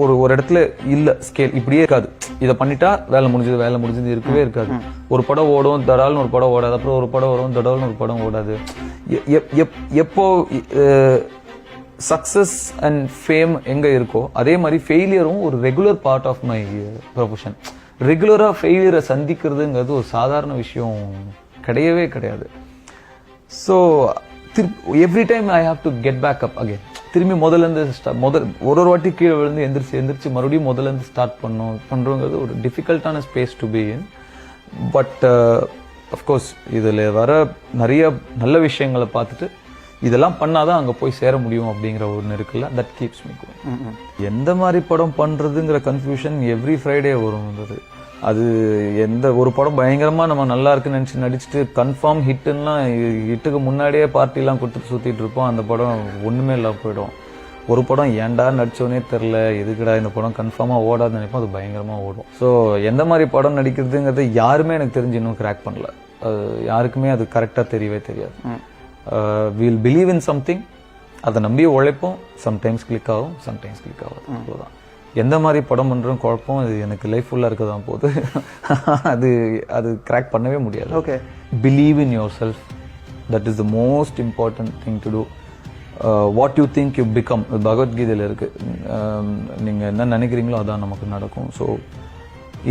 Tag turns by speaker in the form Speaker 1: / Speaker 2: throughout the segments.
Speaker 1: ஒரு ஒரு இடத்துல இல்ல ஸ்கேல் இப்படியே இருக்காது. இதை பண்ணிட்டா வேலை முடிஞ்சது வேலை முடிஞ்சது இருக்கவே இருக்காது. ஒரு படம் ஓடும் தடால்னு ஒரு படம் ஓடாது. அப்புறம் ஒரு படம் வரும் தடால்னு ஒரு படம் ஓடாது. எப்போ சக்சஸ் அண்ட் ஃபேம் எங்க இருக்கோ அதே மாதிரி ஃபெயிலியரும் ஒரு regular part of my profession ரெகுலரா ஃபெயிலியரை சந்திக்கிறதுங்கிறது ஒரு சாதாரண விஷயம் கிடையவே கிடையாது. So every time I have to get back up again திரும்பி start- முதல் ஒரு ஒரு வாட்டி கீழே விழுந்து எந்திரிச்சு எந்திரிச்சு மறுபடியும் முதல்ல இருந்து ஸ்டார்ட் பண்ணணும் பண்ணுறோங்கிறது ஒரு டிஃபிகல்ட்டான space to be in but of course இதில் வர நிறைய நல்ல விஷயங்களை பார்த்துட்டு இதெல்லாம் பண்ணாதான் அங்கே போய் சேர முடியும் அப்படிங்கிற ஒன்று இருக்குல்ல தட் கீப்ஸ் மீ கோயிங் எந்த மாதிரி படம் பண்றதுங்கிற கன்ஃபியூஷன் எவ்ரி ஃப்ரைடே வரும். அது எந்த ஒரு படம் பயங்கரமா நம்ம நல்லா இருக்குன்னு நினைச்சு நடிச்சுட்டு கன்ஃபார்ம் ஹிட்டுன்னா ஹிட்டுக்கு முன்னாடியே பார்ட்டிலாம் கொடுத்துட்டு சுத்திட்டு இருப்போம். அந்த படம் ஒண்ணுமே இல்லாம போயிடும். ஒரு படம் ஏன்டா நடிச்சோனே தெரில எதுக்குடா இந்த படம் கன்ஃபார்மாக ஓடாது நினைப்போம். அது பயங்கரமாக ஓடும். ஸோ எந்த மாதிரி படம் நடிக்கிறதுங்கிறது யாருமே எனக்கு தெரிஞ்சு இன்னும் கிராக் பண்ணல. அது யாருக்குமே அது கரெக்டாக தெரியவே தெரியாது. வில் பிலீவ் இன் சம்திங் அதை நம்பி உழைப்போம். சம்டைம்ஸ் கிளிக் ஆகும் சம்டைம்ஸ் கிளிக் ஆகும் அவ்வளோதான் எந்த மாதிரி படம் பண்ணுறோம் குழப்பம். இது எனக்கு லைஃப் ஃபுல்லாக இருக்க தான் போகுது. அது அது கிராக் பண்ணவே முடியாது.
Speaker 2: Okay
Speaker 1: believe in yourself that is the most important thing to do what you think you become பகவத்கீதையில் இருக்கு. Um, நீங்க என்ன நினைக்கிறீங்களோ அதான் நமக்கு நடக்கும். So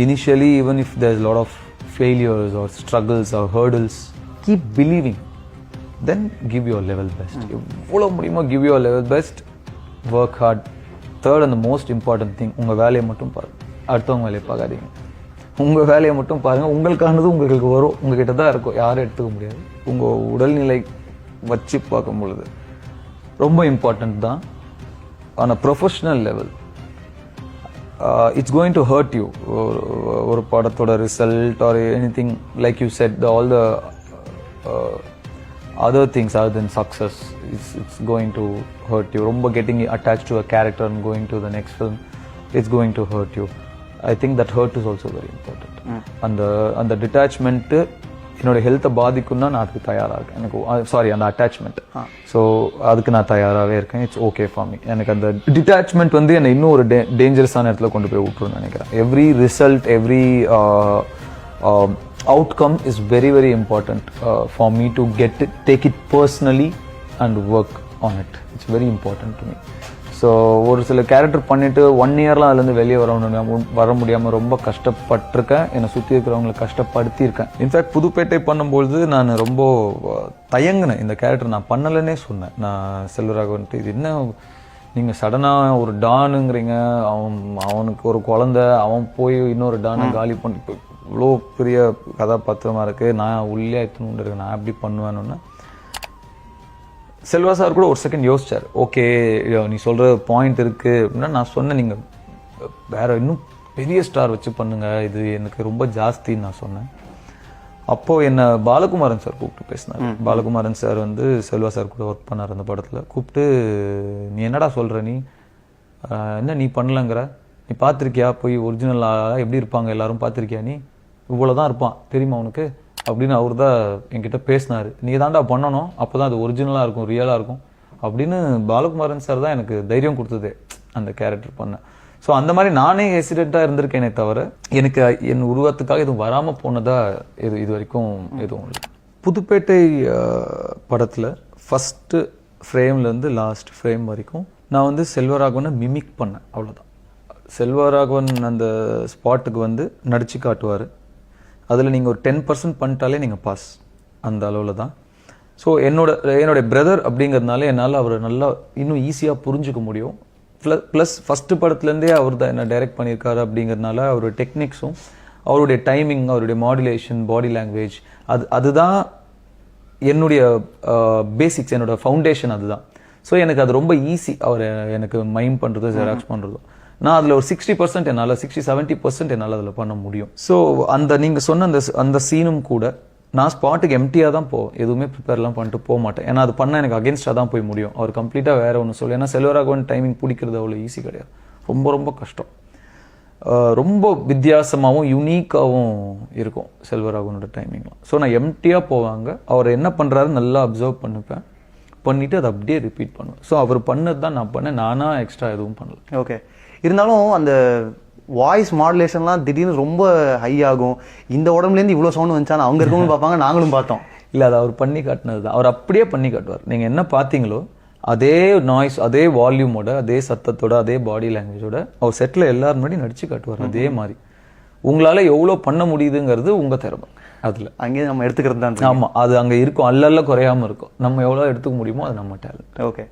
Speaker 1: initially even if there lot of failures are struggles are hurdles keep believing then give your level best எவ்வளோ முடியுமோ give your level best work hard third and most important thing உங்கள் வேலையை மட்டும் பாருங்கள் அடுத்தவங்க வேலையை பார்க்காதீங்க. உங்கள் வேலையை மட்டும் பாருங்கள் உங்களுக்கானது உங்களுக்கு வரும். உங்ககிட்ட தான் இருக்கும். யாரும் எடுத்துக்க முடியாது. உங்கள் உடல்நிலை வச்சு பார்க்கும் பொழுது ரொம்ப இம்பார்ட்டன்ட் தான். On a professional level it's going to hurt you ஒரு படத்தோட result are anything like you set all the other things other then success it's it's going to hurt you ரொம்ப getting attach to a character and going to the next film it's going to hurt you I think that hurt is also very important அந்த அந்த டிட்டாச்மெண்ட்டு என்னோட ஹெல்த்தை பாதிக்கும்னா நான் அதுக்கு தயாராக இருக்கேன் எனக்கு சாரி அந்த அட்டாச்மெண்ட் ஸோ அதுக்கு நான் தயாராகவே இருக்கேன். இட்ஸ் ஓகே ஃபார் மீ எனக்கு அந்த டிட்டாச்மெண்ட் வந்து என்னை இன்னும் ஒரு டேஞ்சரஸான இடத்துல கொண்டு போய் விட்டுருன்னு நினைக்கிறேன். Every result every outcome is very very important uh, for me to get it take it personally and work on it. It's very important to me. So ஒரு சில கேரக்டர் பண்ணிட்டு ஒன் இயர்லாம் அதுலேருந்து வெளியே வர வர முடியாமல் ரொம்ப கஷ்டப்பட்டிருக்கேன். என்னை சுற்றி இருக்கிறவங்களை கஷ்டப்படுத்தியிருக்கேன். இன்ஃபேக்ட் புதுப்பேட்டை பண்ணும்பொழுது நான் ரொம்ப தயங்கினேன். இந்த கேரக்டர் நான் பண்ணலைன்னே சொன்னேன். நான் செல்வராகவன்ட்டு இது என்ன நீங்கள் சடனாக ஒரு டானுங்கிறீங்க அவன் அவனுக்கு ஒரு குழந்தை அவன் போய் இன்னொரு டானை காலி பண்ணி இப்போ இவ்வளோ பெரிய கதாபாத்திரமா இருக்கு நான் உள்ளே எத்தணும் இருக்கு நான் எப்படி பண்ணுவேன்னு. செல்வா சார் கூட ஒரு செகண்ட் யோசிச்சார். ஓகே நீ சொல்ற பாயிண்ட் இருக்கு. அப்படின்னா நான் சொன்னேன் நீங்க வேற இன்னும் பெரிய ஸ்டார் வச்சு பண்ணுங்க இது எனக்கு ரொம்ப ஜாஸ்தின்னு நான் சொன்னேன். அப்போ என்ன பாலகுமாரன் சார் கூப்பிட்டு பேசினார். பாலகுமாரன் சார் வந்து செல்வா சார் கூட ஒர்க் பண்ணார் அந்த படத்துல. கூப்பிட்டு நீ என்னடா சொல்ற நீ? என்ன நீ பண்ணலங்கிற? நீ பார்த்திருக்கியா போய் ஒரிஜினல் எப்படி இருப்பாங்க? எல்லாரும் பார்த்திருக்கியா நீ? இவ்வளவுதான் இருப்பான். தெரியுமா உனக்கு? அப்படின்னு அவர் தான் என்கிட்ட பேசினாரு. நீ தான்டா பண்ணணும். அப்பதான் அது ஒரிஜினலா இருக்கும் ரியலா இருக்கும். அப்படின்னு பாலகுமாரன் சார் தான் எனக்கு தைரியம் கொடுத்ததே அந்த கேரக்டர் பண்ண. ஸோ அந்த மாதிரி நானே ஹெசிடென்ட்டாக இருந்திருக்கேனே தவிர எனக்கு என் உருவத்துக்காக எதுவும் வராமல் போனதாக இது இது வரைக்கும் எதுவும் இல்லை. புதுப்பேட்டை படத்தில் ஃபஸ்ட்டு ஃப்ரேம்லேருந்து லாஸ்ட் ஃப்ரேம் வரைக்கும் நான் வந்து செல்வராகவனை மிமிக் பண்ணேன் அவ்வளோதான் செல்வராகவன் அந்த ஸ்பாட்டுக்கு வந்து நடிச்சு காட்டுவார். அதில் நீங்கள் ஒரு டென் பர்சன்ட் பண்ணிட்டாலே நீங்கள் பாஸ் அந்த அளவில் தான். ஸோ என்னோட என்னோட பிரதர் அப்படிங்கிறதுனால என்னால் அவரை நல்லா இன்னும் ஈஸியாக புரிஞ்சுக்க முடியும். ப்ளஸ் ஃபஸ்ட்டு படத்துலேருந்தே அவர் தான் என்ன டைரக்ட் பண்ணியிருக்காரு அப்படிங்கிறதுனால அவருடைய டெக்னிக்ஸும் அவருடைய டைமிங் அவருடைய மாடுலேஷன் பாடி லாங்குவேஜ் அது அதுதான் என்னுடைய பேசிக்ஸ் என்னோட ஃபவுண்டேஷன் அதுதான். ஸோ எனக்கு அது ரொம்ப ஈஸி அவர் எனக்கு மைம் பண்ணுறதும் ஜெராக்ஸ் பண்ணுறதும் நான் அதில் ஒரு சிக்ஸ்டி பர்சன்ட் என்னால் சிக்ஸ்டி செவன்ட்டி பர்சன்ட் என்னால் அதில் பண்ண முடியும். ஸோ அந்த நீங்கள் சொன்ன அந்த அந்த சீனும் கூட நான் ஸ்பாட்டுக்கு எம்டியாக தான் போவேன் எதுவுமே ப்ரிப்பேர்லாம் பண்ணிட்டு போக மாட்டேன். ஏன்னா அது பண்ணால் எனக்கு அகேன்ஸ்டாக தான் போய் முடியும். அவர் கம்ப்ளீட்டாக வேறு ஒன்று சொல்லு. ஏன்னா செல்வராகவன் டைமிங் பிடிக்கிறது அவ்வளோ ஈஸி கிடையாது. ரொம்ப ரொம்ப கஷ்டம். ரொம்ப வித்தியாசமாகவும் யூனிக்காகவும் இருக்கும் செல்வராகவனோட டைமிங்லாம் ஸோ நான் எம்டியாக போவாங்க. அவர் என்ன பண்ணுறாரு நல்லா அப்சர்வ் பண்ணிப்பேன். பண்ணிவிட்டு அதை அப்படியே ரிப்பீட் பண்ணுவேன். ஸோ அவர் பண்ணது தான் நான் பண்ணேன். நானாக எக்ஸ்ட்ரா எதுவும் பண்ணல.
Speaker 2: ஓகே இருந்தாலும் அந்த வாய்ஸ் மாடுலேஷன்லாம் திடீர்னு ரொம்ப ஹை ஆகும். இந்த உடம்புலேருந்து இவ்வளோ சவுண்ட் வந்துச்சான்னு அவங்க இருக்கவங்களும் பார்ப்பாங்க நாங்களும் பார்த்தோம்.
Speaker 1: இல்லை அது அவர் பண்ணி காட்டினது தான். அவர் அப்படியே பண்ணி காட்டுவார். நீங்கள் என்ன பார்த்தீங்களோ அதே நாய்ஸ் அதே வால்யூமோட அதே சத்தத்தோட அதே பாடி லாங்குவேஜோட அவர் செட்டில் எல்லாரும் முன்னாடி நடிச்சு காட்டுவார். அதே மாதிரி. உங்களால எவ்வளோ பண்ண முடியுதுங்கிறது உங்க திறமை. அதுல.
Speaker 2: அங்கேயே நம்ம எடுத்துக்கிறது தான்
Speaker 1: ஆமா அது அங்க இருக்கும். அல்லல்ல குறையாம இருக்கும். நம்ம எவ்வளோ எடுத்துக்க முடியுமோ அது நம்ம டேலண்ட்
Speaker 2: ஓகே